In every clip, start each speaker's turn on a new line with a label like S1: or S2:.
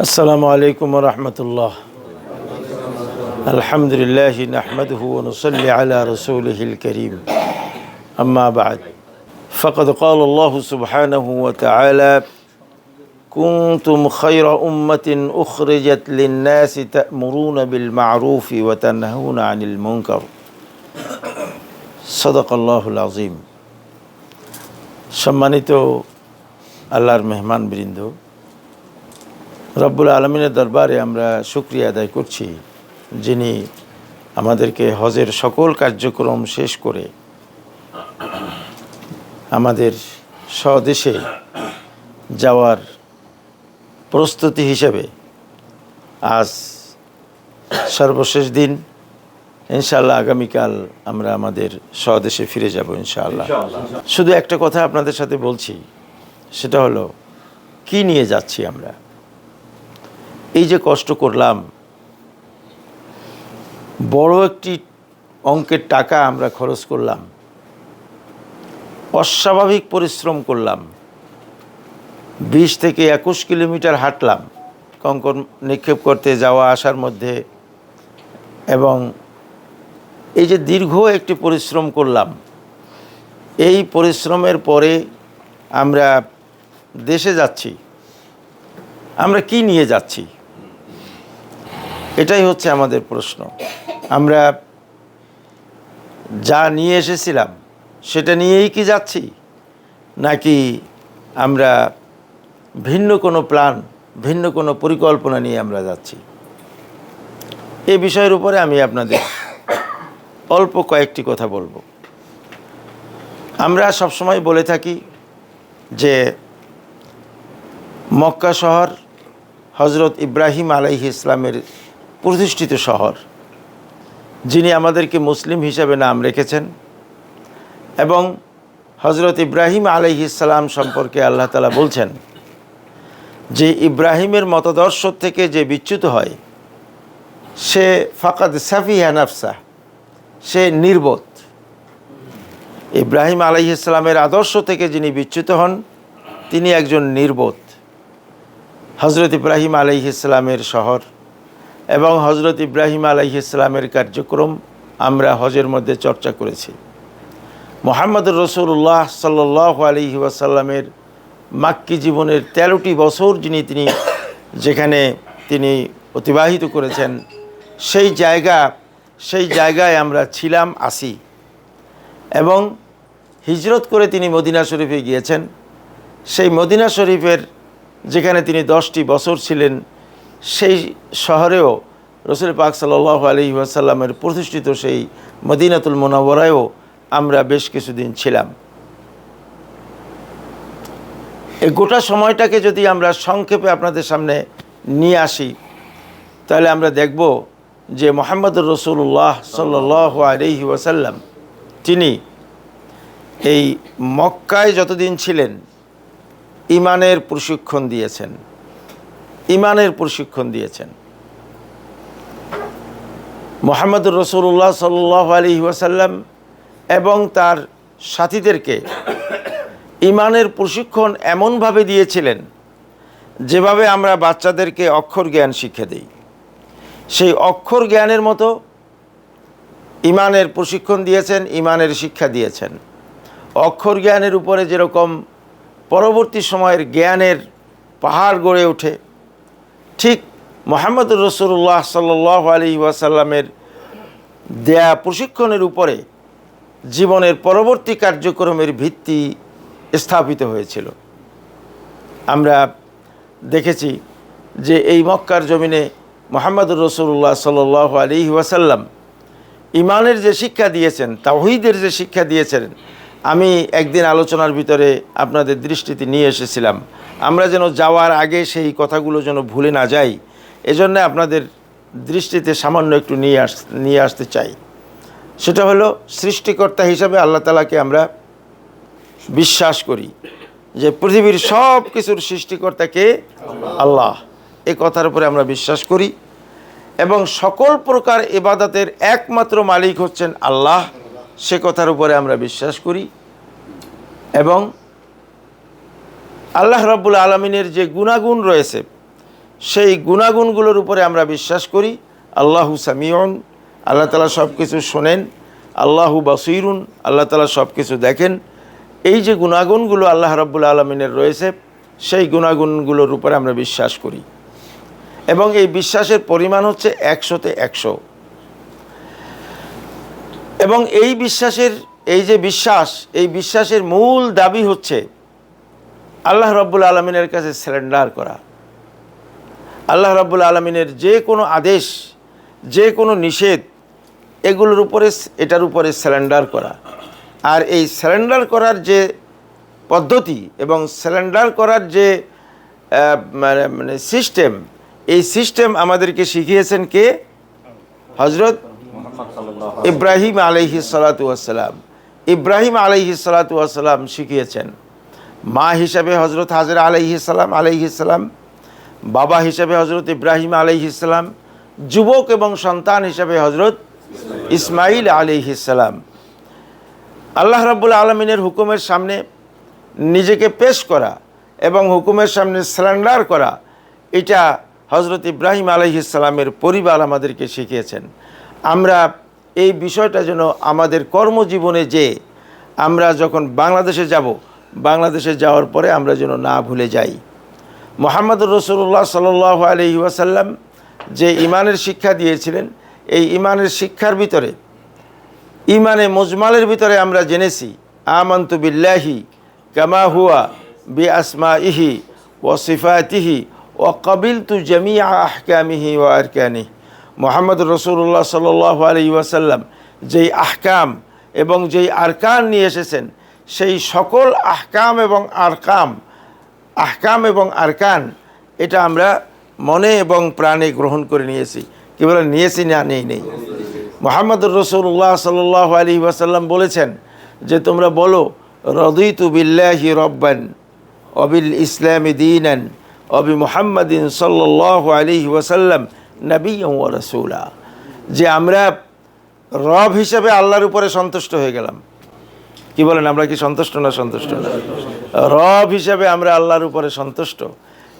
S1: السلام عليكم ورحمة الله الحمد لله نحمده ونصلي على رسوله الكريم أما بعد فقد قال الله سبحانه وتعالى كنتم خير أمة أخرجت للناس تأمرون بالمعروف وتنهون عن المنكر صدق الله العظيم সম্মানিত আল্লাহর মেহমান বৃন্দ রব্বুল আলমিনের দরবারে আমরা শুক্রিয়া আদায় করছি যিনি আমাদেরকে হজের সকল কার্যক্রম শেষ করে আমাদের স্বদেশে যাওয়ার প্রস্তুতি হিসেবে আজ সর্বশেষ দিন ইনশাআল্লাহ আগামীকাল আমরা আমাদের স্বদেশে ফিরে যাব ইনশাআল্লাহ। শুধু একটা কথা আপনাদের সাথে বলছি সেটা হলো কি নিয়ে যাচ্ছি আমরা? এই যে কষ্ট করলাম, বড় একটি অঙ্কের টাকা আমরা খরচ করলাম, অস্বাভাবিক পরিশ্রম করলাম, বিশ থেকে একুশ কিলোমিটার হাঁটলাম কঙ্কর নিক্ষেপ করতে যাওয়া আসার মধ্যে এবং এই যে দীর্ঘ একটি পরিশ্রম করলাম, এই পরিশ্রমের পরে আমরা দেশে যাচ্ছি, আমরা কি নিয়ে যাচ্ছি? এটাই হচ্ছে আমাদের প্রশ্ন। আমরা যা নিয়ে এসেছিলাম, সেটা নিয়েই কি যাচ্ছি? নাকি আমরা ভিন্ন কোনো প্ল্যান ভিন্ন কোনো পরিকল্পনা নিয়ে আমরা যাচ্ছি? এ বিষয়ের উপরে আমি আপনাদের অল্প কয়েকটি কথা বলব। আমরা সবসময় বলে থাকি যে, মক্কা শহর হজরত ইব্রাহিম আলাইহি ইসলামের প্রতিষ্ঠিত শহর, যিনি আমাদেরকে মুসলিম হিসাবে নাম রেখেছেন এবং হজরত ইব্রাহিম আলাইহি ইসলাম সম্পর্কে আল্লাহ তালা বলছেন যে ইব্রাহিমের মতাদর্শ থেকে যে বিচ্যুত হয়, সে ফাকাদ সাফিয়া নাফসা সে নির্বোধ। ইব্রাহিম আলাইহি ইসলামের আদর্শ থেকে যিনি বিচ্যুত হন, তিনি একজন নির্বোধ। হজরত ইব্রাহিম আলাইহি ইসলামের শহর এবং হজরত ইব্রাহিম আলাইহি ইসলামের কার্যক্রম আমরা হজের মধ্যে চর্চা করেছি। মোহাম্মদ রসুল্লাহ সাল্লাহ আলহি ওয়াসাল্লামের মাক্কি জীবনের তেরোটি বছর যিনি তিনি যেখানে তিনি অতিবাহিত করেছেন, সেই জায়গা, সেই জায়গায় আমরা ছিলাম, আসি। এবং হিজরত করে তিনি মদিনা শরীফে গিয়েছেন। সেই মদিনা শরীফের যেখানে তিনি দশটি বছর ছিলেন সেই শহরেও রসুল পাক সাল্লাহ আলী ওয়াসাল্লামের প্রতিষ্ঠিত সেই মদিনাতুল মোনাবরায়ও আমরা বেশ কিছুদিন ছিলাম। এই গোটা সময়টাকে যদি আমরা সংক্ষেপে আপনাদের সামনে নিয়ে আসি, তাহলে আমরা দেখব যে মোহাম্মদুর রসুল্লাহ সাল্লাহ আলহি ওয়াসাল্লাম, তিনি এই মক্কায় যতদিন ছিলেন ইমানের প্রশিক্ষণ দিয়েছেন। ইমানের প্রশিক্ষণ দিয়েছেন। মোহাম্মদুর রসুল্লাহ সাল্লাহ আলী ওয়াসাল্লাম এবং তার সাথীদেরকে ইমানের প্রশিক্ষণ এমনভাবে দিয়েছিলেন, যেভাবে আমরা বাচ্চাদেরকে অক্ষর জ্ঞান শিক্ষা দিই। সেই অক্ষর জ্ঞানের মতো ইমানের প্রশিক্ষণ দিয়েছেন ইমানের শিক্ষা দিয়েছেন। অক্ষর জ্ঞানের উপরে যেরকম পরবর্তী সময়ের জ্ঞানের পাহাড় গড়ে ওঠে ঠিক মোহাম্মদুর রসুল্লাহ সাল্লাহ আলী ওয়াসাল্লামের দেয়া প্রশিক্ষণের উপরে জীবনের পরবর্তী কার্যক্রমের ভিত্তি স্থাপিত হয়েছিল। আমরা দেখেছি যে এই মক্কার জমিনে মোহাম্মদ রসুল্লাহ সাল্লাহ আলী ওয়াসাল্লাম ইমানের যে শিক্ষা দিয়েছেন তাহিদের যে শিক্ষা দিয়েছেন আমি একদিন আলোচনার ভিতরে আপনাদের দৃষ্টিতে নিয়ে এসেছিলাম। আমরা যেন যাওয়ার আগে সেই কথাগুলো যেন ভুলে না যাই, এজন্য আপনাদের দৃষ্টিতে সামান্য একটু নিয়ে আস, নিয়ে আসতে চাই। সেটা হলো, সৃষ্টিকর্তা হিসাবে আল্লাহ তালাকে আমরা বিশ্বাস করি যে পৃথিবীর সব কিছুর সৃষ্টিকর্তাকে আল্লাহ। এ কথার উপরে আমরা বিশ্বাস করি এবং সকল প্রকার এবাদাতের একমাত্র মালিক হচ্ছেন আল্লাহ। সে কথার উপরে আমরা বিশ্বাস করি এবং আল্লাহ রব্বুল আলমিনের যে গুণাগুণ রয়েছে, সেই গুণাগুণগুলোর উপরে আমরা বিশ্বাস করি। আল্লাহু সামিউন, আল্লাহ তালা সব কিছু শোনেন, আল্লাহু বাসিরুন, আল্লাহ তালা সব কিছু দেখেন। এই যে গুণাগুণগুলো আল্লাহ রব্বুল আলমিনের রয়েছে, সেই গুণাগুণগুলোর উপরে আমরা বিশ্বাস করি। এবং এই বিশ্বাসের পরিমাণ হচ্ছে একশোতে একশো। এবং এই বিশ্বাসের, এই যে বিশ্বাস, এই বিশ্বাসের মূল দাবি হচ্ছে আল্লাহ রব্বুল আলমিনের কাছে সারেন্ডার করা। আল্লাহ রব্বুল আলমিনের যে কোনো আদেশ, যে কোনো নিষেধ, এগুলোর উপরে, এটার উপরে স্যালেন্ডার করা। আর এই স্যালেন্ডার করার যে পদ্ধতি এবং স্যালেন্ডার করার যে মানে মানে সিস্টেম এই সিস্টেম আমাদেরকে শিখিয়েছেন কে? হজরত ইব্রাহিম আলাইহি সালাতু ওয়াসালাম ইব্রাহিম আলাইহি সালাতু ওয়াসালাম শিখিয়েছেন। মা হিসাবে হজরত হাজর আলাইহি সালাম আলাইহি সালাম, বাবা হিসাবে হজরত ইব্রাহিম আলাইহি সালাম, যুবক এবং সন্তান হিসাবে হজরত ইসমাইল আলাইহি সালাম। আল্লাহ রাবুল আলমিনের হুকুমের সামনে নিজেকে পেশ করা এবং হুকুমের সামনে স্যালেন্ডার করা, এটা হজরত ইব্রাহিম আলহিসাল্লামের পরিবার আমাদেরকে শিখিয়েছেন। আমরা এই বিষয়টা যেন আমাদের কর্মজীবনে যে আমরা যখন বাংলাদেশে যাব, বাংলাদেশে যাওয়ার পরে আমরা যেন না ভুলে যাই। মোহাম্মদুর রসুল্লাহ সাল আলহি ওয়াসাল্লাম যে ইমানের শিক্ষা দিয়েছিলেন, এই ইমানের শিক্ষার ভিতরে ইমানে মজমালের ভিতরে আমরা জেনেছি, আমন্তু বিল্লাহি কামা হুয়া বি আসমা ইহি ও সিফাতিহি ও কবিল তু জমিয়া আহকামিহি ও আরকানি মোহাম্মদ রসুল্লাহ সাল আলী ওয়াসাল্লাম যেই আহকাম এবং যেই আরকান নিয়ে এসেছেন, সেই সকল আহকাম এবং আরকাম, আহকাম এবং আরকান, এটা আমরা মনে এবং প্রাণে গ্রহণ করে নিয়েছি। কি বলে নিয়েছি না, নেই নেই। মোহাম্মদুর রসুল্লাহ সাল আলী ওয়াসাল্লাম বলেছেন যে, তোমরা বলো, রদিতু বিল্লাহি রব্বান, অবিল ইসলামী দিনান, অবি মুহাম্মদিন সাল্লাহ আলী ওয়াসাল্লাম নবী রসুলা। যে আমরা রব হিসেবে আল্লাহর উপরে সন্তুষ্ট হয়ে গেলাম। কি বলেন, আমরা কি সন্তুষ্ট না সন্তুষ্ট? না রব হিসাবে আমরা আল্লাহর উপরে সন্তুষ্ট।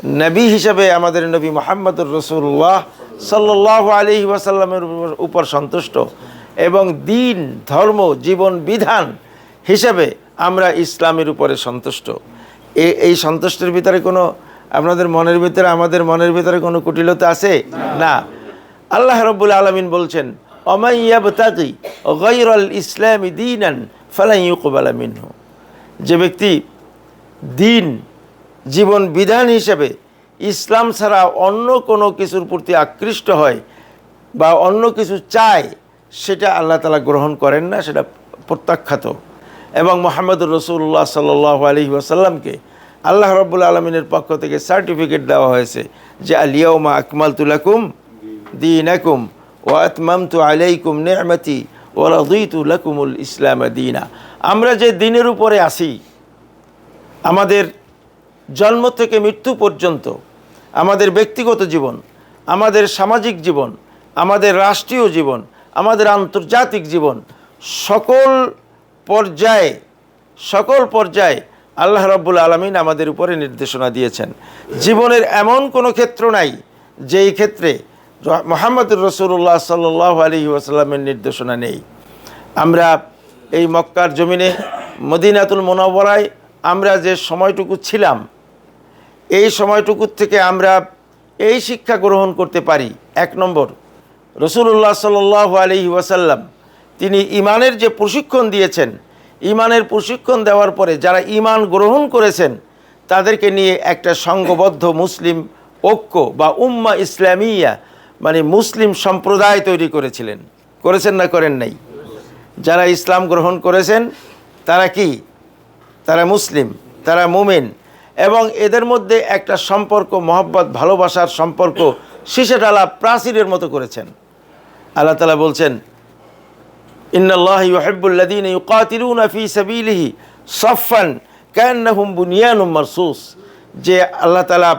S1: নবী হিসাবে আমাদের নবী মোহাম্মদুর রসুল্লাহ সাল্লাহ আলী ওয়াসাল্লামের উপর- সন্তুষ্ট এবং দিন, ধর্ম, জীবন, বিধান হিসাবে আমরা ইসলামের উপরে সন্তুষ্ট। এই সন্তুষ্টের ভিতরে কোনো আপনাদের মনের ভিতরে, আমাদের মনের ভিতরে কোনো কুটিলতা আছে? না। আল্লাহ রব্বুল আলমিন বলছেন অমাইয়াবতাকি ইসলামী দিনান ফালাই ইউকবালা মিনহু। যে ব্যক্তি দিন, জীবন বিধান হিসেবে ইসলাম ছাড়া অন্য কোনো কিছুর প্রতি আকৃষ্ট হয় বা অন্য কিছু চায়, সেটা আল্লাহ তালা গ্রহণ করেন না, সেটা প্রত্যাখ্যাত। এবং মোহাম্মদুর রসুল্লাহ সাল্লাহ আলী ওয়াসাল্লামকে আল্লাহ রব্বুল আলমিনের পক্ষ থেকে সার্টিফিকেট দেওয়া হয়েছে যে আলিয়াউমা আকমাল তুলাকুম দিন আকুম ও আতমামতু আলাইকুম নেমতি ও রদুইতু লাকুমুল ইসলাম দিনা। আমরা যে দিনের উপরে আসি আমাদের জন্ম থেকে মৃত্যু পর্যন্ত, আমাদের ব্যক্তিগত জীবন, আমাদের সামাজিক জীবন, আমাদের রাষ্ট্রীয় জীবন, আমাদের আন্তর্জাতিক জীবন, সকল পর্যায়ে সকল পর্যায়ে আল্লাহ রাব্বুল আলমিন আমাদের উপরে নির্দেশনা দিয়েছেন। জীবনের এমন কোনো ক্ষেত্র নাই যেই ক্ষেত্রে মোহাম্মদুর রসুল্লাহ সাল্লাহ আলী ওয়াসাল্লামের নির্দেশনা নেই। আমরা এই মক্কার জমিনে, মদিনাতুল মোনাবরায় আমরা যে সময়টুকু ছিলাম, এই সময়টুকুর থেকে আমরা এই শিক্ষা গ্রহণ করতে পারি। এক নম্বর রসুল্লাহ সাল আলী ওয়াসাল্লাম তিনি ইমানের যে প্রশিক্ষণ দিয়েছেন ইমানের প্রশিক্ষণ দেওয়ার পরে যারা ইমান গ্রহণ করেছেন, তাদেরকে নিয়ে একটা সংঘবদ্ধ মুসলিম ঐক্য বা উম্মা ইসলামিয়া মানে মুসলিম সম্প্রদায় তৈরি করেছিলেন। করেছেন না করেন নাই? যারা ইসলাম গ্রহণ করেছেন, তারা কি? তারা মুসলিম, তারা মুমিন এবং এদের মধ্যে একটা সম্পর্ক, মহব্বত, ভালোবাসার সম্পর্ক শিশাডালা প্রাচীরের মতো করেছেন। আল্লাহ তালা বলছেন ইন্নাল্লাহ ইউহিব্বুল্লাযীনা ইউকাতিলুনা ফী সাবিলিহি সাফফান কান্নাহুম বুনিয়ানুম মারসুস। যে আল্লাহ তালা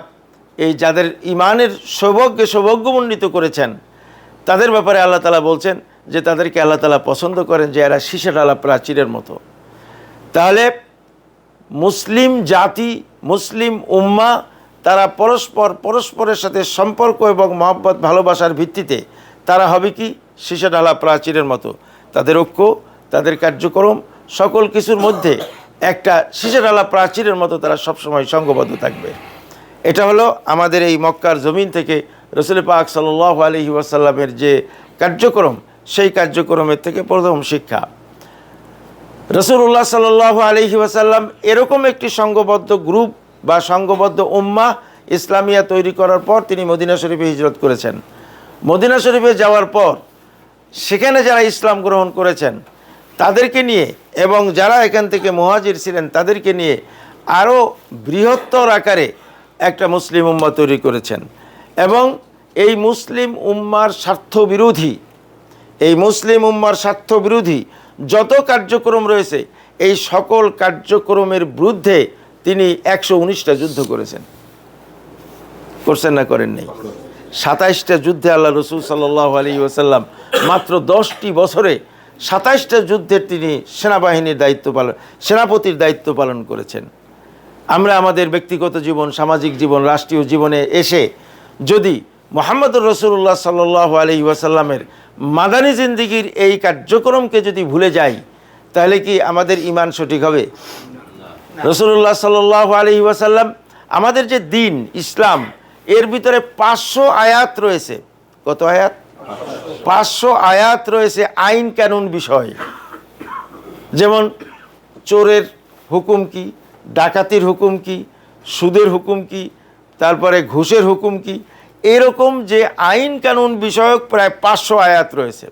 S1: এই যাদের ইমানের সৌভাগ্য সৌভাগ্যমণ্ডিত করেছেন, তাদের ব্যাপারে আল্লাহ তালা বলছেন যে তাদেরকে আল্লাহ তালা পছন্দ করেন যে এরা শিশাডালা প্রাচীরের মতো। তাহলে মুসলিম জাতি, মুসলিম উম্মা, তারা পরস্পর, পরস্পরের সাথে সম্পর্ক এবং মহব্বত, ভালোবাসার ভিত্তিতে তারা হবে কি? সীসাডালা প্রাচীরের মতো। তাদের ঐক্য, তাদের কার্যক্রম, সকল কিছুর মধ্যে একটা সীসাডালা প্রাচীরের মতো তারা সবসময় সঙ্গবদ্ধ থাকবে। এটা হলো আমাদের এই মক্কার জমিন থেকে রসুল পাক সাল্লাহ আলহি ওয়াসাল্লামের যে কার্যক্রম, সেই কার্যক্রমের থেকে প্রথম শিক্ষা। রসুল্লাহ সাল্লাহ আলহি ওয়াসাল্লাম এরকম একটি সংঘবদ্ধ গ্রুপ বা সংঘবদ্ধ উম্মা ইসলামিয়া তৈরি করার পর তিনি মদিনা শরীফে হিজরত করেছেন। মদিনা শরীফে যাওয়ার পর সেখানে যারা ইসলাম গ্রহণ করেছেন, তাদেরকে নিয়ে এবং যারা এখান থেকে মহাজির ছিলেন, তাদেরকে নিয়ে আরও বৃহত্তর আকারে একটা মুসলিম উম্মা তৈরি করেছেন। এবং এই মুসলিম উম্মার স্বার্থ বিরোধী এই মুসলিম উম্মার স্বার্থ বিরোধী যত কার্যক্রম রয়েছে, এই সকল কার্যক্রমের বিরুদ্ধে তিনি একশো উনিশটা যুদ্ধ করেছেন। করছেন না করেন নেই সাতাইশটা যুদ্ধে আল্লাহ রসুল সাল্লাহ আলী ওসাল্লাম মাত্র দশটি বছরে সাতাইশটা যুদ্ধের তিনি সেনাবাহিনীর দায়িত্ব পালন সেনাপতির দায়িত্ব পালন করেছেন। আমরা আমাদের ব্যক্তিগত জীবন, সামাজিক জীবন, রাষ্ট্রীয় জীবনে এসে যদি মোহাম্মদুর রসুল্লাহ সাল্লাহ আলি ওয়াসাল্লামের মাদানী জিন্দিগির এই কার্যক্রমকে যদি ভুলে যাই, তাহলে কি আমাদের ইমান সঠিক হবে? রসুল্লাহ সাল্লাহ আলি ওয়াসাল্লাম আমাদের যে দিন, ইসলাম এর ভিতরে পাঁচশো আয়াত রয়েছে। কত আয়াত? পাঁচশো আয়াত রয়েছে আইন কানুন বিষয়। যেমন চোরের হুকুম কি, ডাকাতির হুকুম কি, সুদের হুকুম কি, তারপরে ঘুষের হুকুম কি, এরকম যে আইন কানুন বিষয়ক প্রায় পাঁচশো আয়াত রয়েছে।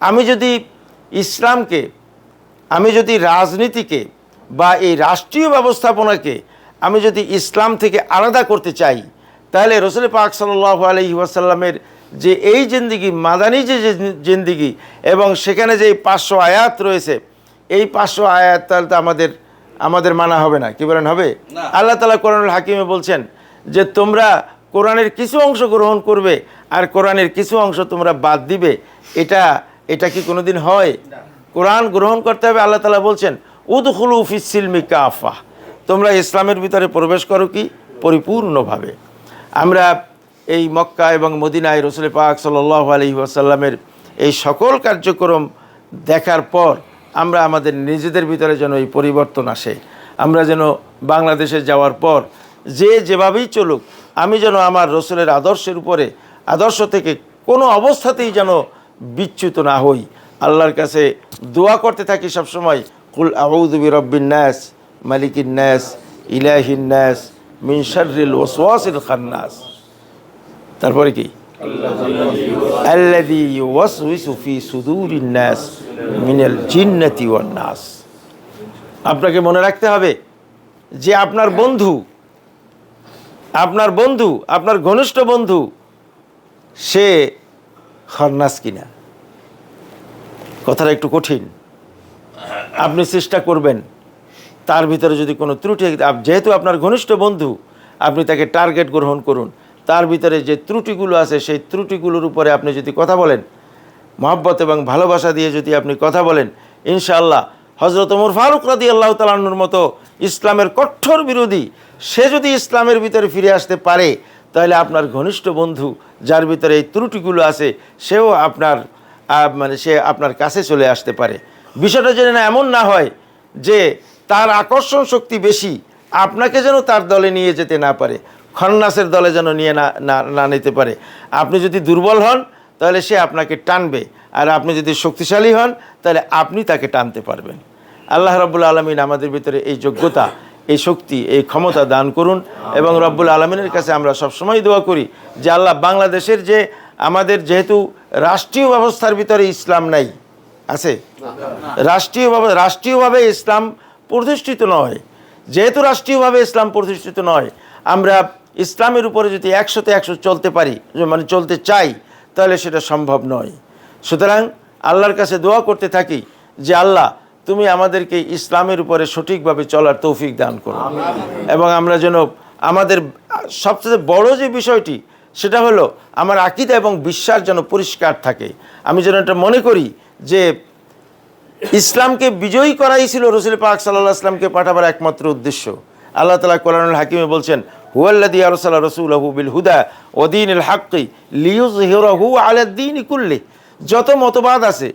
S1: আমি যদি ইসলামকে, আমি যদি রাজনীতিকে বা এই রাষ্ট্রীয় ব্যবস্থাপনাকে আমি যদি ইসলাম থেকে আলাদা করতে চাই তাহলে রসুল পাক সাল্লাহ আলহি ওয়াসাল্লামের যে এই জিন্দিগি মাদানি যে জিন্দিগি এবং সেখানে যে পাঁচশো আয়াত রয়েছে এই পাঁচশো আয়াত তাহলে তো আমাদের আমাদের মানা হবে না। কি বলেন হবে? আল্লাহ তালা কোরআনুল হাকিমে বলছেন যে তোমরা কোরআনের কিছু অংশ গ্রহণ করবে আর কোরআনের কিছু অংশ তোমরা বাদ দিবে। এটা এটা কি কোনোদিন হয়? কোরআন গ্রহণ করতে হবে আল্লাহ তালা বলছেন উদহুলু ফিসিলমি কাফা। তোমরা ইসলামের ভিতরে প্রবেশ করো কি? পরিপূর্ণভাবে। আমরা এই মক্কা এবং মদিনায় রসুল পাক সাল্লাহ আলহি আসাল্লামের এই সকল কার্যক্রম দেখার পর আমরা আমাদের নিজেদের ভিতরে যেন এই পরিবর্তন আসে। আমরা যেন বাংলাদেশে যাওয়ার পর যে যেভাবেই চলুক, আমি যেন আমার রসুলের আদর্শের উপরে, আদর্শ থেকে কোনো অবস্থাতেই যেন বিচ্যুত না হই। আল্লাহর কাছে দোয়া করতে থাকি সবসময়, কুল আউদুবি রব্বিন ন্যাস মালিকিন ন্যাস ইলাহিন ন্যাস খান্নাস। তারপরে কি? আপনাকে মনে রাখতে হবে যে আপনার বন্ধু আপনার বন্ধু, আপনার ঘনিষ্ঠ বন্ধু, সে খন্নাস কিনা? কথাটা একটু কঠিন। আপনি চেষ্টা করবেন। তার ভিতরে যদি কোনো ত্রুটি যেহেতু আপনার ঘনিষ্ঠ বন্ধু, আপনি তাকে টার্গেট গ্রহণ করুন। তার ভিতরে যে ত্রুটিগুলো আছে, সেই ত্রুটিগুলোর উপরে আপনি যদি কথা বলেন, মহব্বত এবং ভালোবাসা দিয়ে যদি আপনি কথা বলেন, ইনশাআল্লাহ হজরত ওমর ফারুক রাদি আল্লাহ তালান্নুর মতো ইসলামের কঠোর বিরোধী, সে যদি ইসলামের ভিতরে ফিরে আসতে পারে, তাহলে আপনার ঘনিষ্ঠ বন্ধু, যার ভিতরে এই ত্রুটিগুলো আছে, সেও আপনার মানে সে আপনার কাছে চলে আসতে পারে। বিষয়টা যেন এমন না হয় যে তার আকর্ষণ শক্তি বেশি, আপনাকে যেন তার দলে নিয়ে যেতে না পারে, খন্নাসের দলে যেন নিয়ে না, না- নিতে পারে। আপনি যদি দুর্বল হন, তাহলে সে আপনাকে টানবে, আর আপনি যদি শক্তিশালী হন, তাহলে আপনি তাকে টানতে পারবেন। আল্লাহ রব্বুল আলমিন আমাদের ভিতরে এই যোগ্যতা, এই শক্তি, এই ক্ষমতা দান করুন, এবং রব্বুল আলমিনের কাছে আমরা সবসময় দোয়া করি যে আল্লাহ বাংলাদেশের যে আমাদের যেহেতু রাষ্ট্রীয় ব্যবস্থার ভিতরে ইসলাম নাই, আছে? রাষ্ট্রীয়ভাবে রাষ্ট্রীয়ভাবে ইসলাম প্রতিষ্ঠিত নয়। যেহেতু রাষ্ট্রীয়ভাবে ইসলাম প্রতিষ্ঠিত নয়, আমরা ইসলামের উপরে যদি একশোতে একশো চলতে পারি মানে চলতে চাই, তাহলে সেটা সম্ভব নয়। সুতরাং আল্লাহর কাছে দোয়া করতে থাকি যে, আল্লাহ, তুমি আমাদেরকে ইসলামের উপরে সঠিকভাবে চলার তৌফিক দান করো। এবং আমরা যেন আমাদের সবচেয়ে বড় যে বিষয়টি, সেটা হলো আমার আকিদা এবং বিশ্বাস যেন পরিষ্কার থাকে। আমি যেন এটা মনে করি যে ইসলামকে বিজয়ী করাই ছিল রসুল পাক সাল্লাহ আসলামকে পাঠাবার একমাত্র উদ্দেশ্য। আল্লাহ তালা কোরআনুল হাকিমে বলছেন হুয়াল্লাদি আরসাল রসুলহু বিল হুদা ওদিন হাক্কি লিউজ আলাদ্দিন যত মতবাদ আছে,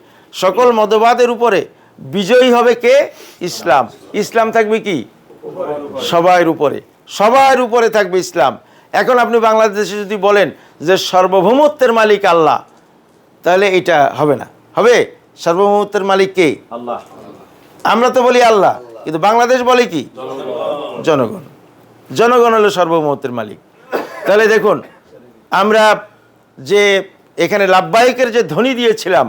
S1: সকল মতবাদের উপরে বিজয়ী হবে কে? ইসলাম। ইসলাম থাকবে কি? সবার উপরে। সবার উপরে থাকবে ইসলাম। এখন আপনি বাংলাদেশে যদি বলেন যে সার্বভৌমত্বের মালিক আল্লাহ, তাহলে এটা হবে না। হবে? সার্বভৌমত্বের মালিক কে?
S2: আল্লাহ।
S1: আমরা তো বলি আল্লাহ কিন্তু বাংলাদেশ বলে কি? জনগণ। জনগণ। হলো সার্বভৌমত্বের মালিক। তাহলে দেখুন আমরা যে এখানে লাভবাহিকের যে ধ্বনি দিয়েছিলাম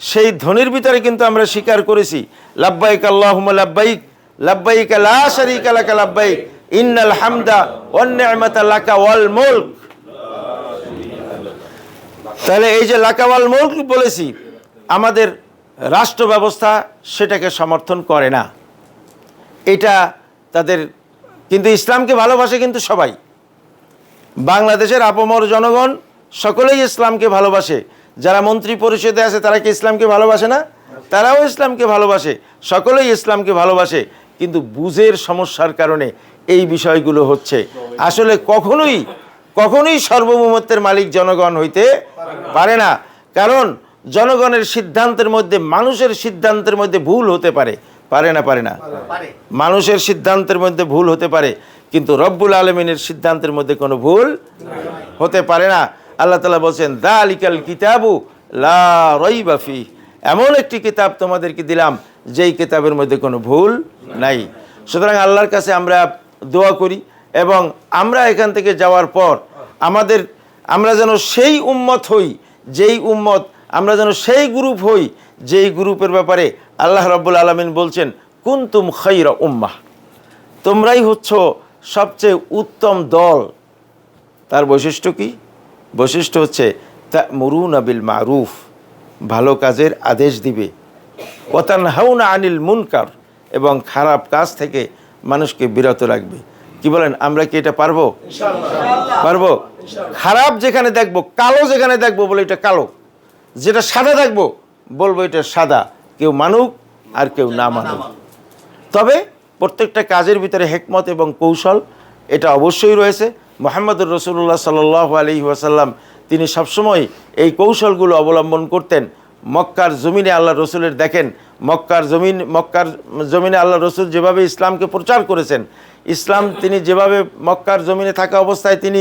S1: সেই ধ্বনির ভিতরে কিন্তু আমরা স্বীকার করেছি লাভবাহিক আল্লাহ লাভবাহিক লাভবাহিক লা শারীকা লাকা লাভবাহিক ইন্নাল হামদা লাকা ওয়াল মুলক। তাহলে এই যে লাকাওয়াল মুলক বলেছি আমাদের রাষ্ট্র ব্যবস্থা সেটাকে সমর্থন করে না। এটা তাদের, কিন্তু ইসলামকে ভালোবাসে কিন্তু সবাই। বাংলাদেশের আপমর জনগণ সকলেই ইসলামকে ভালোবাসে। যারা মন্ত্রী পরিষদে আছে, তারা কি ইসলামকে ভালোবাসে না? তারাও ইসলামকে ভালোবাসে। সকলেই ইসলামকে ভালোবাসে। কিন্তু বুঝের সমস্যার কারণে এই বিষয়গুলো হচ্ছে। আসলে কখনোই কখনোই সর্বভৌমত্বের মালিক জনগণ হইতে পারে না। কারণ জনগণের সিদ্ধান্তের মধ্যে মানুষের সিদ্ধান্তের মধ্যে ভুল হতে পারে। পারে না পারে না? মানুষের সিদ্ধান্তের মধ্যে ভুল হতে পারে কিন্তু রব্বুল আলমিনের সিদ্ধান্তের মধ্যে কোনো ভুল হতে পারে না। আল্লাহ তালা বলছেন দা আলিকাল কিতাবু লা রইবাফি এমন একটি কিতাব তোমাদেরকে দিলাম যেই কিতাবের মধ্যে কোনো ভুল নাই। সুতরাং আল্লাহর কাছে আমরা দোয়া করি এবং আমরা এখান থেকে যাওয়ার পর আমাদের আমরা যেন সেই উম্মত হই যেই উম্মত আমরা যেন সেই গ্রুপ হই যেই গ্রুপের ব্যাপারে আল্লাহ রব্বুল আলমিন বলছেন কুন্তুম খৈর উম্মাহ। তোমরাই হচ্ছ সবচেয়ে উত্তম দল। তার বৈশিষ্ট্য কি? বৈশিষ্ট্য হচ্ছে তা মরুন আবিল মারুফ। ভালো কাজের আদেশ দিবে। ওতান হাউনা আনিল মুনকার। এবং খারাপ কাজ থেকে মানুষকে বিরত রাখবে। কি বলেন আমরা কি এটা পারব? পারব? খারাপ যেখানে দেখব কালো যেখানে দেখব বলে এটা কালো। যেটা সাদা থাকব বলব এটা সাদা। কেউ মানুক আর কেউ না মানুক। তবে প্রত্যেকটা কাজের ভিতরে হেকমত এবং কৌশল এটা অবশ্যই রয়েছে। মোহাম্মদুর রসুল্লাহ সাল আলী ওয়াসাল্লাম তিনি সবসময় এই কৌশলগুলো অবলম্বন করতেন। মক্কার জমিনে আল্লাহ রসুলের দেখেন মক্কার জমিন মক্কার জমিনে আল্লাহ রসুল যেভাবে ইসলামকে প্রচার করেছেন ইসলাম তিনি যেভাবে মক্কার জমিনে থাকা অবস্থায় তিনি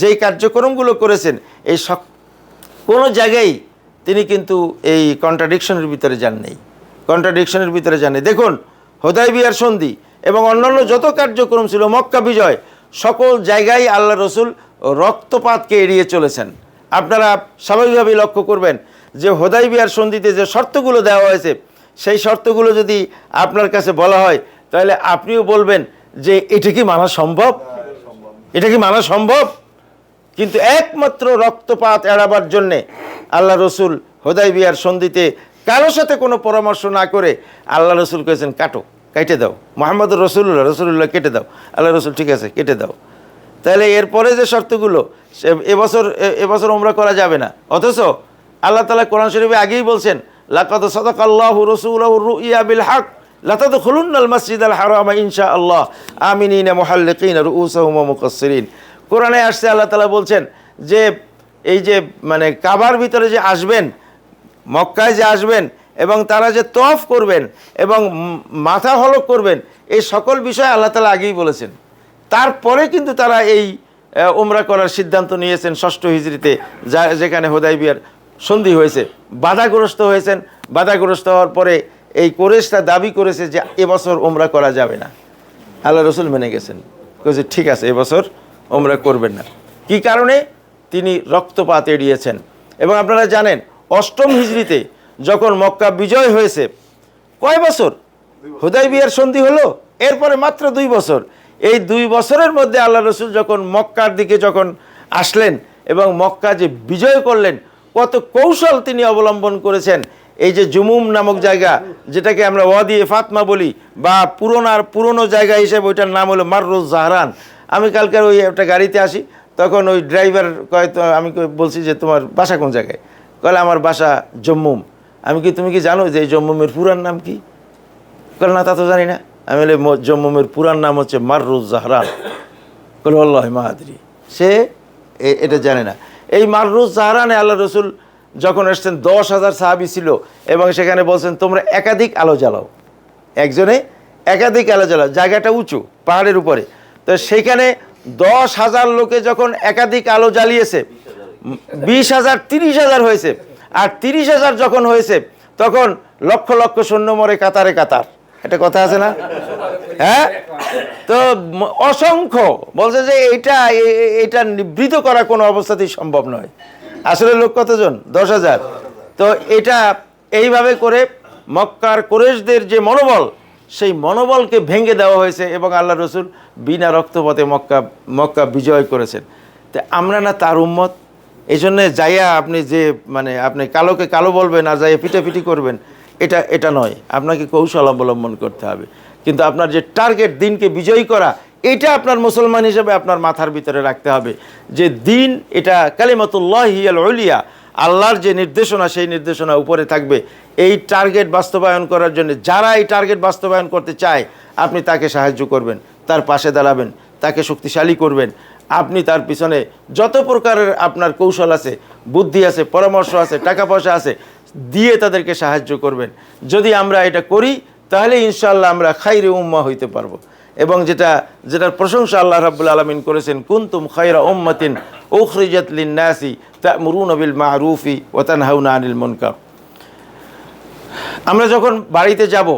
S1: যেই কার্যক্রমগুলো করেছেন এই সব কোনো জায়গায় তিনি কিন্তু এই কন্ট্রাডিকশনের ভিতরে যান নেই কন্ট্রাডিকশনের ভিতরে যান নেই দেখুন, হোদাই বিয়ার সন্ধি এবং অন্যান্য যত কার্যক্রম ছিল, মক্কা বিজয়, সকল জায়গায় আল্লাহ রসুল রক্তপাতকে এড়িয়ে চলেছেন। আপনারা স্বাভাবিকভাবেই লক্ষ্য করবেন যে হোদাই বিয়ার সন্ধিতে যে শর্তগুলো দেওয়া হয়েছে, সেই শর্তগুলো যদি আপনার কাছে বলা হয়, তাহলে আপনিও বলবেন যে এটা কি মানা সম্ভব? এটা কি মানা সম্ভব? কিন্তু একমাত্র রক্তপাত এড়াবার জন্যে আল্লাহ রসুল হোদাই বিয়ার সন্ধিতে কারোর সাথে কোনো পরামর্শ না করে আল্লাহ রসুল কয়েছেন কাটো, কেটে দাও। মোহাম্মদ রসুল্লাহ রসুল্লাহ কেটে দাও। আল্লাহ রসুল, ঠিক আছে, কেটে দাও। তাহলে এরপরে যে শর্তগুলো, সে এবছর এবছর ওমরা করা যাবে না। অথচ আল্লাহ তালা কোরআন শরীফে আগেই বলছেন, লাকাদ সদাক আল্লাহ খুলুন আল মসজিদ আল হারাম ইনশা আল্লাহ আমিনিন মহাল্লিকিন কোরআনে আসছে, আল্লাহ তালা বলছেন যে, এই যে মানে কাবার ভিতরে যে আসবেন, মক্কায় যে আসবেন এবং তারা যে তফ করবেন এবং মাথা হলক করবেন, এই সকল বিষয় আল্লাহ তালা আগেই বলেছেন। তারপরে কিন্তু তারা এই উমরা করার সিদ্ধান্ত নিয়েছেন, ষষ্ঠ হিজড়িতে, যা, যেখানে হোদাই বিয়ার সন্ধি হয়েছে, বাধাগ্রস্ত হয়েছেন। বাধাগ্রস্ত হওয়ার পরে এই কোরেশটা দাবি করেছে যে এবছর উমরা করা যাবে না। আল্লাহ রসুল মেনে গেছেন। বলছে ঠিক আছে এবছর ওমরা করবেন না। কি কারণে? তিনি রক্তপাত এড়িয়েছেন। এবং আপনারা জানেন, অষ্টম হিজড়িতে যখন মক্কা বিজয় হয়েছে, কয় বছর? হুদাই বিয়ার সন্ধি হলো, এরপরে মাত্র দুই বছর। এই দুই বছরের মধ্যে আল্লাহ রসুল যখন মক্কার দিকে যখন আসলেন এবং মক্কা যে বিজয় করলেন, কত কৌশল তিনি অবলম্বন করেছেন। এই যে জুমুম নামক জায়গা, যেটাকে আমরা ওয়াদি ফাতমা বলি, বা পুরোনার পুরনো জায়গা হিসেবে ওইটার নাম হলো মাররুজ জাহরান আমি কালকের ওই একটা গাড়িতে আসি, তখন ওই ড্রাইভার কয় আমি বলছি যে, তোমার বাসা কোন জায়গায়? কলে আমার বাসা জম্মুম আমি কি তুমি কি জানো যে, এই জম্মুমের পুরান নাম কি? কলে না, তা তো জানি না। আমি বলি, "ম- জম্মুমের পুরান নাম হচ্ছে মাররুজ জাহরান কলল্লাহ মাহাদি সে এটা জানে না। এই মাররুজ জাহারানে আল্লাহ রসুল যখন এসছেন, দশ হাজার সাহাবি ছিল এবং সেখানে বলছেন, তোমরা একাধিক আলো জ্বালাও। একজনে, একাধিক আলো জ্বালাও। জায়গাটা উঁচু, পাহাড়ের উপরে। তো সেখানে দশ হাজার লোকে যখন একাধিক আলো জ্বালিয়েছে, বিশ হাজার, তিরিশ হাজার হয়েছে। আর তিরিশ হাজার যখন হয়েছে, তখন লক্ষ লক্ষ সৈন্য মরে কাতারে কাতার। এটা কথা আছে না? হ্যাঁ? তো অসংখ্য। বলছে যে এটা এটা নিবৃত করা কোনো অবস্থাতেই সম্ভব নয়। আসলে লোক কতজন? দশ হাজার। তো এটা এইভাবে করে মক্কার কোরেশদের যে মনোবল সেই মনোবলকে ভেঙে দেওয়া হয়েছে এবং আল্লাহ রসুল বিনা রক্তপথে মক্কা মক্কা বিজয় করেছেন। তো আমরা না তার উম্মত। এই জন্যে যাইয়া আপনি যে মানে আপনি কালোকে কালো বলবেন, আর যাইয়া পিটাপিটি করবেন, এটা এটা নয়। আপনাকে কৌশল অবলম্বন করতে হবে। কিন্তু আপনার যে টার্গেট দিনকে বিজয়ী করা, এটা আপনার মুসলমান হিসেবে আপনার মাথার ভিতরে রাখতে হবে। যে দিন, এটা কালিমাতুল্লাহ হিয়াল উলিয়া আল্লাহর যে নির্দেশনা, সেই নির্দেশনা উপরে থাকবে। এই টার্গেট বাস্তবায়ন করার জন্য যারা এই টার্গেট বাস্তবায়ন করতে চায়, আপনি তাকে সাহায্য করবেন, তার পাশে দাঁড়াবেন, তাকে শক্তিশালী করবেন। আপনি তার পিছনে যত প্রকারের আপনার কৌশল আছে, বুদ্ধি আছে, পরামর্শ আছে টাকা পয়সা আছে, দিয়ে তাদেরকে সাহায্য করবেন। যদি আমরা এটা করি, তাহলে ইনশাল্লাহ আমরা খাইরে উম্মা হইতে পারব। এবং যেটা, যেটার প্রশংসা আল্লাহ রাব্বুল আলমিন করেছেন, কুন্তুম খাইরা উম্মাতিন উখরিজাত লিন-নাসি তা'মুরুনা বিল মা'রুফি ওয়া তানহাউনা আনিল মুনকার. আমরা যখন বাড়িতে যাব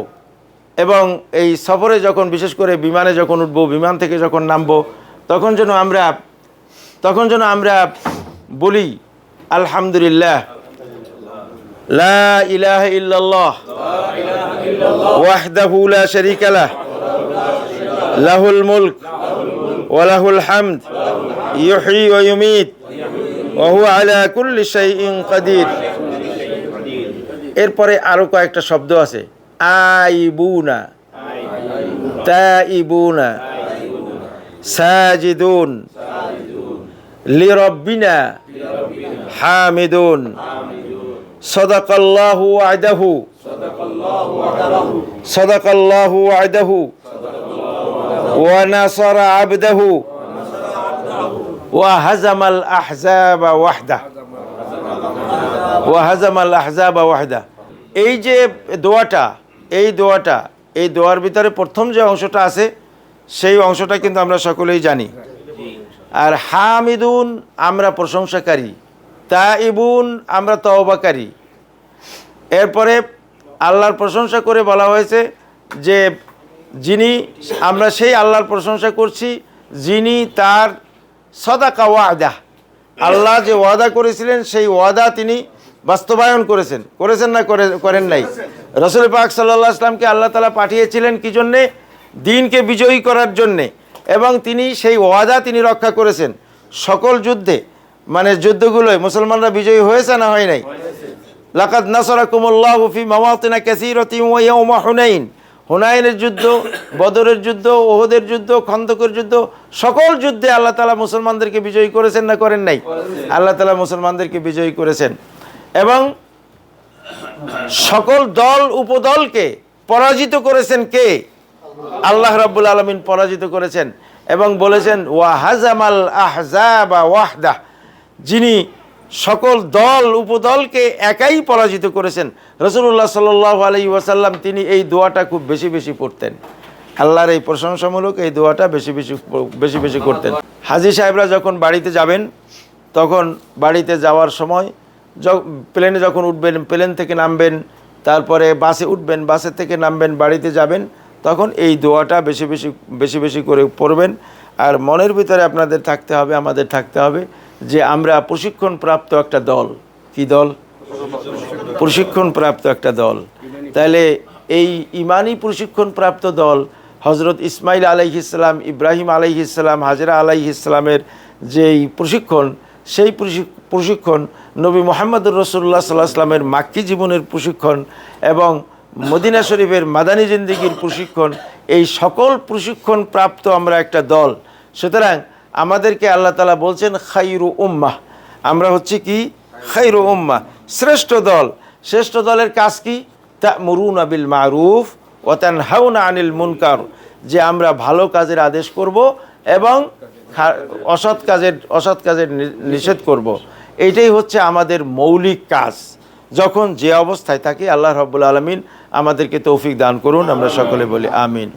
S1: এবং এই সফরে যখন, বিশেষ করে বিমানে যখন উঠবো, বিমান থেকে যখন নামবো, তখন যেন আমরা, তখন যেন আমরা বলি, আলহামদুলিল্লাহ, লা ইলাহা ইল্লাল্লাহ, ওয়াহদাহু লা শারীকা লাহ লাহুল মুলক ওয়া লাহুল হামদ, ইউহয়ি ওয়া ইউমীত, ওয়া হুয়া আলা কুল্লি শাইইন কাদির। এরপরে আরও কয়েকটা শব্দ আছে। আইবুনা, তাইবুনা, সাজিদুন, লিরব্বিনা, হামিদুন। সদাকাল্লাহু ওয়াদাহু সদাকাল্লাহু ওয়াদাহু ওয়া নাসারা আবদাহু ওয়া হাজামাল আহজাবা ওয়াহদাহ ওয়াহাজামাল আহজাবা ওয়াহদা এই যে দোয়াটা, এই দোয়াটা, এই দোয়ার ভিতরে প্রথম যে অংশটা আছে, সেই অংশটা কিন্তু আমরা সকলেই জানি। আর হামিদুন আমরা প্রশংসাকারী তা ইবুন আমরা তওবাকারী। এরপরে আল্লাহর প্রশংসা করে বলা হয়েছে যে যিনি, আমরা সেই আল্লাহর প্রশংসা করছি, যিনি তার সদাকা ওয়াদা। আল্লাহ যে ওয়াদা করেছিলেন, সেই ওয়াদা তিনি বাস্তবায়ন করেছেন। করেছেন না করে, করেন নাই? রসুল পাক সাল্লাহ আসলামকে আল্লাহ তালা পাঠিয়েছিলেন কি জন্যে? দিনকে বিজয়ী করার জন্যে। এবং তিনি সেই ওয়াদা তিনি রক্ষা করেছেন। সকল যুদ্ধে মানে যুদ্ধগুলোয় মুসলমানরা বিজয়ী হয়েছে না হয় নাই? লাকাদ নাসরাকুমুল্লাহু ফি মাওয়াতিনা কাসীরাতিন ওয়া ইয়াউমা হুনাইন। হুনাইনের যুদ্ধ, বদরের যুদ্ধ, ওহদের যুদ্ধ, খন্দকের যুদ্ধ, সকল যুদ্ধে আল্লাহ তালা মুসলমানদেরকে বিজয়ী করেছেন না করেন নাই? আল্লাহ তালা মুসলমানদেরকে বিজয়ী করেছেন। এবং সকল দল, উপদলকে পরাজিত করেছেন কে? আল্লাহ রাব্বুল আলমিন পরাজিত করেছেন এবং বলেছেন ওয়াহাজামাল আহজাবা ওয়াহদাহ। যিনি সকল দল, উপদলকে একাই পরাজিত করেছেন। রসুল্লাহ সাল্লাহ আলাই ওয়াসাল্লাম, তিনি এই দোয়াটা খুব বেশি বেশি পড়তেন। আল্লাহর এই প্রশংসামূলক এই দোয়াটা বেশি বেশি বেশি বেশি করতেন। হাজি সাহেবরা যখন বাড়িতে যাবেন, তখন বাড়িতে যাওয়ার সময় প্লেনে যখন উঠবেন, প্লেন থেকে নামবেন, তারপরে বাসে উঠবেন বাসের থেকে নামবেন, বাড়িতে যাবেন, তখন এই দোয়াটা বেশি বেশি বেশি বেশি করে পড়বেন। আর মনের ভিতরে আপনাদের থাকতে হবে, আমাদের থাকতে হবে। যে আমরা প্রশিক্ষণ প্রাপ্ত একটা দল। কি দল? প্রশিক্ষণ প্রাপ্ত একটা দল। তাহলে এই ইমানি প্রশিক্ষণ প্রাপ্ত দল হজরত ইসমাইল আলাইহিসাল্লাম ইব্রাহিম আলাইহিসাল্লাম হাজরা আলাইহিসাল্লামের যেই প্রশিক্ষণ, সেই প্রশিক্ষণ নবী মোহাম্মদুর রসুল্লাহ সাল্লাহ আসলামের মাক্কি জীবনের প্রশিক্ষণ এবং মদিনা শরীফের মাদানী জিন্দিগির প্রশিক্ষণ, এই সকল প্রশিক্ষণ প্রাপ্ত আমরা একটা দল। সুতরাং আমাদেরকে আল্লাহ তালা বলছেন খাইরু উম্মাহ। আমরা হচ্ছে কি? খাইরু উম্মাহ। শ্রেষ্ঠ দল। শ্রেষ্ঠ দলের কাজ কি? তা মরুন আবিল মারুফ ওতান হাউনা আনিল মুনকার। যে আমরা ভালো কাজের আদেশ করব এবং অসৎ কাজের অসৎ কাজের নিষেধ করব। এইটাই হচ্ছে আমাদের মৌলিক কাজ। যখন যে অবস্থায় থাকি, আল্লাহ রব্বুল আলমিন আমাদেরকে তৌফিক দান করুন, আমরা সকলে বলি আমিন।